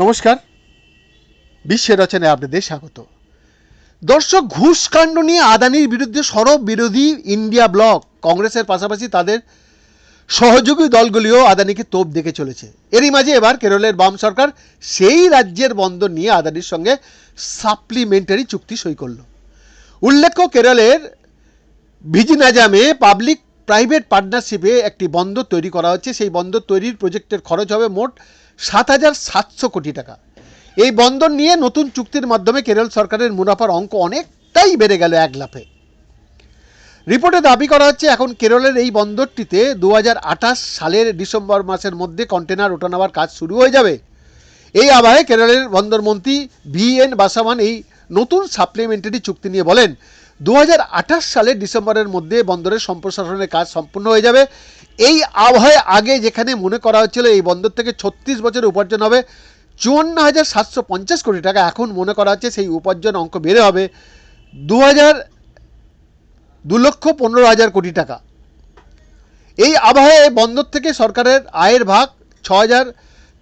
নমস্কার। বিশ্বের রচনায় আপনাদের স্বাগত। দর্শক, ঘুষকাণ্ড নিয়ে আদানির বিরুদ্ধে সরব বিরোধী ইন্ডিয়া ব্লক কংগ্রেসের পাশাপাশি তাদের সহযোগী দলগুলিও আদানিকে তোপ দেখে চলেছে। এরই মাঝে এবার কেরলের বাম সরকার সেই রাজ্যের বন্দর নিয়ে আদানির সঙ্গে সাপ্লিমেন্টারি চুক্তি সই করল। উল্লেখ্য, কেরলের ভিজিনাজামে পাবলিক প্রাইভেট পার্টনারশিপে একটি বন্দর তৈরি করা হচ্ছে। সেই বন্দর তৈরির প্রজেক্টের খরচ হবে মোট সাত হাজার সাতশো কোটি টাকা। এই বন্দর নিয়ে নতুন চুক্তির মাধ্যমে কেরল সরকারের মুনাফার অঙ্ক অনেকটাই বেড়ে গেল এক লাফে। রিপোর্টে দাবি করা হচ্ছে, এখন কেরলের এই বন্দরটিতে দু হাজার আঠাশ সালের ডিসেম্বর মাসের মধ্যে কন্টেনার ওঠানাবার কাজ শুরু হয়ে যাবে। এই আবহে কেরলের বন্দরমন্ত্রী ভি এন বাসামান এই নতুন সাপ্লিমেন্টারি চুক্তি নিয়ে বলেন দু সালের ডিসেম্বরের মধ্যে বন্দরের সম্প্রসারণের কাজ সম্পূর্ণ হয়ে যাবে। এই আবহাওয়ায় আগে যেখানে মনে করা হচ্ছিল এই বন্দর থেকে ছত্রিশ বছর উপার্জন হবে, চুয়ান্ন হাজার সাতশো পঞ্চাশ কোটি টাকা। এখন মনে করা হচ্ছে সেই উপার্জন অঙ্ক বেড়ে হবে দু হাজার দু লক্ষ পনেরো হাজার কোটি টাকা। এই আবহাওয়ায় বন্দর থেকে সরকারের আয়ের ভাগ ছ হাজার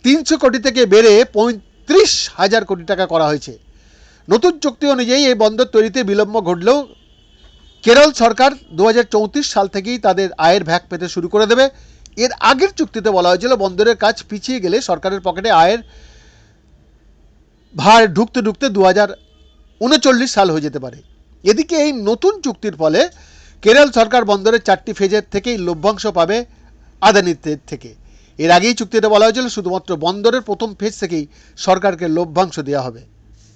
তিনশো কোটি থেকে বেড়ে পঁয়ত্রিশ হাজার কোটি টাকা করা হয়েছে। নতুন চুক্তি অনুযায়ী এই বন্দর তৈরিতে বিলম্ব ঘটলেও কেরল সরকার দু হাজার চৌত্রিশ সাল থেকেই তাদের আয়ের ভ্যাক পেতে শুরু করে দেবে। এর আগের চুক্তিতে বলা হয়েছিল, বন্দরের কাজ পিছিয়ে গেলে সরকারের পকেটে আয়ের ভার ঢুকতে ঢুকতে দু সাল হয়ে যেতে পারে। এদিকে এই নতুন চুক্তির ফলে কেরল সরকার বন্দরের চারটি ফেজের থেকেই লভ্যাংশ পাবে আদানির থেকে। এর আগেই চুক্তিতে বলা হয়েছিল, শুধুমাত্র বন্দরের প্রথম ফেজ থেকেই সরকারকে লভ্যাংশ দেওয়া হবে।